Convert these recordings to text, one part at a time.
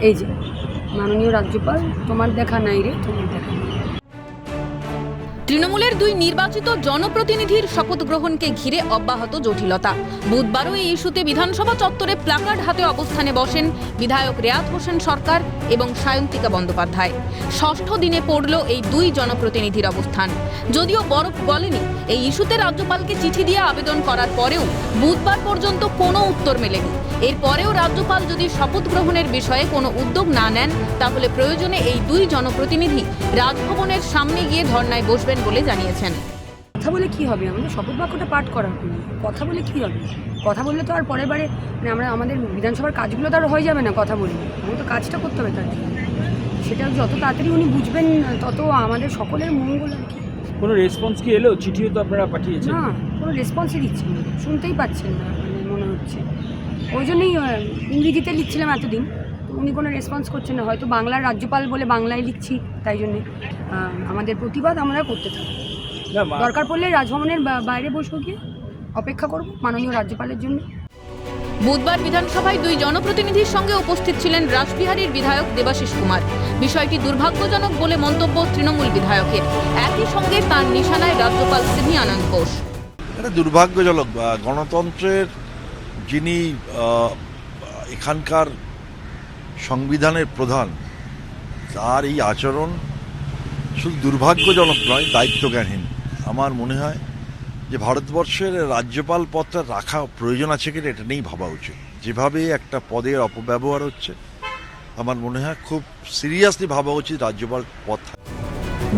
এই যে মাননীয় রাজ্যপাল তোমার দেখা নাই রে তোমার দেখা নাই। তৃণমূলের দুই নির্বাচিত জনপ্রতিনিধির শপথ গ্রহণকে ঘিরে অব্যাহত জটিলতা। বুধবারও এই ইস্যুতে বিধানসভা চত্বরে প্লাকার্ড হাতে অবস্থানে বসেন বিধায়ক রেয়াত হোসেন সরকার এবং সায়ন্তিকা বন্দ্যোপাধ্যায়। ষষ্ঠ দিনে পড়ল এই দুই জনপ্রতিনিধির অবস্থান। যদিও বরফ বলেনি এই ইস্যুতে রাজ্যপালকে চিঠি দিয়ে আবেদন করার পরেও বুধবার পর্যন্ত কোনো উত্তর মেলেনি। এরপরেও রাজ্যপাল যদি শপথ গ্রহণের বিষয়ে কোনো উদ্যোগ না নেন, তাহলে প্রয়োজনে এই দুই জনপ্রতিনিধি রাজভবনের সামনে গিয়ে ধর্নায় বসবেন বলে জানিয়েছেন। কথা বলে কি হবে? আমাদের শপথ বাক্যটা পাঠ করা হয়নি কথা বলে কি হবে? কথা বললে তো আর পরের বারে মানে আমরা আমাদের বিধানসভার কাজগুলো তো আর হয়ে যাবে না কথা বলে। আমাদের তো কাজটা করতে হবে তার জন্য। সেটা যত তাড়াতাড়ি উনি বুঝবেন তত আমাদের সকলের মঙ্গল আর কি। কোনো রেসপন্স কি এলো? চিঠিও তো আপনারা পাঠিয়েছেন। না কোনো রেসপন্সই দিচ্ছেন না শুনতেই পাচ্ছেন না মানে মনে হচ্ছে। ওই জন্যই ইংরেজিতে লিখছিলাম এতদিন। উনি কোনো রেসপন্স করছেন না। হয়তো বাংলার রাজ্যপাল বলে বাংলায় লিখছি তাই জন্যে। আমাদের প্রতিবাদ আমরা করতে থাকি। না দরকার পড়লে রাজভবনের বাইরে বসবো গিয়ে অপেক্ষা করব মাননীয় রাজ্যপালের জন্য। বুধবার বিধানসভায় দুই জনপ্রতিনিধির সঙ্গে উপস্থিত ছিলেন রাসবিহারীর বিধায়ক দেবাশিস কুমার। বিষয়টি দুর্ভাগ্যজনক বলে মন্তব্য তৃণমূল বিধায়কের। একই সঙ্গে তার নিশানায় রাজ্যপাল সিভি আনন্দ ঘোষ। এটা দুর্ভাগ্যজনক গণতন্ত্রের যিনি এখানকার সংবিধানের প্রধান তার এই আচরণ শুধু দুর্ভাগ্যজনক নয় দায়িত্বজ্ঞানহীন। আমার মনে হয় যে ভারতবর্ষের রাজ্যপাল পদটা রাখা প্রয়োজন আছে কিনা এটা নিয়েই ভাবা উচিত। যেভাবে একটা পদের অপব্যবহার হচ্ছে আমার মনে হয় খুব সিরিয়াসলি ভাবা উচিত রাজ্যপাল পদ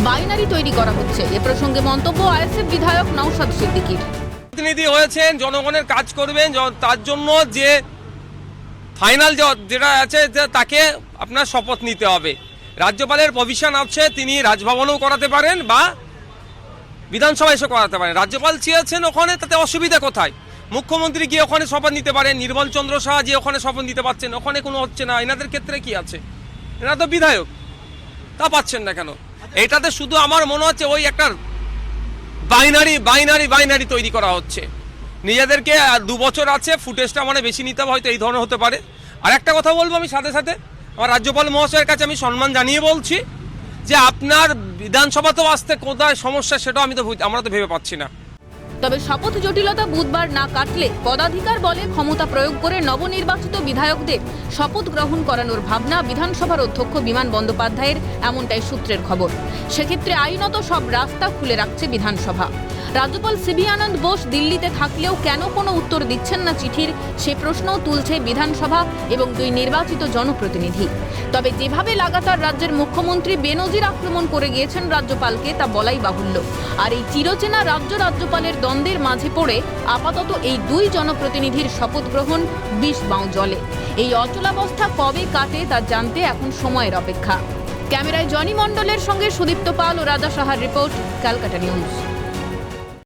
বাইনারি তৈরি করা হচ্ছে। এ প্রসঙ্গে মন্তব্য আইএসএফ বিধায়ক নওশাদ সিদ্দিকীর। প্রতিনিধি হয়েছেন জনগণের কাজ করবেন তার জন্য যে ফাইনাল যেটা আছে তাকে আপনার শপথ নিতে হবে। রাজ্যপালের প্রভিশন আছে, তিনি রাজভবনেও করাতে পারেন বা বিধানসভা এসে করাতে পারেন। রাজ্যপাল চেয়েছেন ওখানে, তাতে অসুবিধা কোথায়? মুখ্যমন্ত্রী গিয়ে ওখানে শপথ নিতে পারেন, নির্মল চন্দ্র শাহ যে ওখানে শপথ নিতে পারছেন, ওখানে কোনো হচ্ছে না। এনাদের ক্ষেত্রে কি আছে? এরা তো বিধায়ক, তা পাচ্ছেন না কেন? এটাতে শুধু আমার মনে হচ্ছে ওই একটা বাইনারি বাইনারি বাইনারি তৈরি করা হচ্ছে। নিজেদেরকে দু বছর আছে, ফুটেজটা মানে বেশি নিতে হবে, হয়তো এই ধরনের হতে পারে। আর একটা কথা বলব আমি সাথে সাথে। আমার রাজ্যপাল মহাশয়ের কাছে আমি সম্মান জানিয়ে বলছি যে আপনার বিধানসভাতেও আসতে কোথায় সমস্যা সেটাও আমি তো আমরা তো ভেবে পাচ্ছি না। তবে শপথ জটিলতা বুধবার না কাটলে পদাধিকার বলে ক্ষমতা প্রয়োগ করে নবনির্বাচিত বিধায়কদের শপথ গ্রহণ করানোর ভাবনা বিধানসভার অধ্যক্ষ বিমান বন্দ্যোপাধ্যায়ের, এমনটাই সূত্রের খবর। সেক্ষেত্রে আইনত সব রাস্তা খুলে রাখছে বিধানসভা। রাজ্যপাল সিবি আনন্দ বোস দিল্লিতে থাকলেও কেন কোনো উত্তর দিচ্ছেন না চিঠির? সে প্রশ্নও তুলছে বিধানসভা এবং দুই নির্বাচিত জনপ্রতিনিধি। তবে যেভাবে লাগাতার রাজ্যের মুখ্যমন্ত্রী বেনজির আক্রমণ করে গিয়েছেন রাজ্যপালকে, তা বলাই বাহুল্য। আর এই চিরচেনা রাজ্য রাজ্যপালের দ্বন্দ্বের মাঝে পড়ে আপাতত এই দুই জনপ্রতিনিধির শপথ গ্রহণ বিষ বাঁও জলে। এই অচলাবস্থা কবে কাটে তা জানতে এখন সময়ের অপেক্ষা। ক্যামেরায় জনি মণ্ডলের সঙ্গে সুদীপ্ত পাল ও রাজা সাহার রিপোর্ট, ক্যালকাটা নিউজ।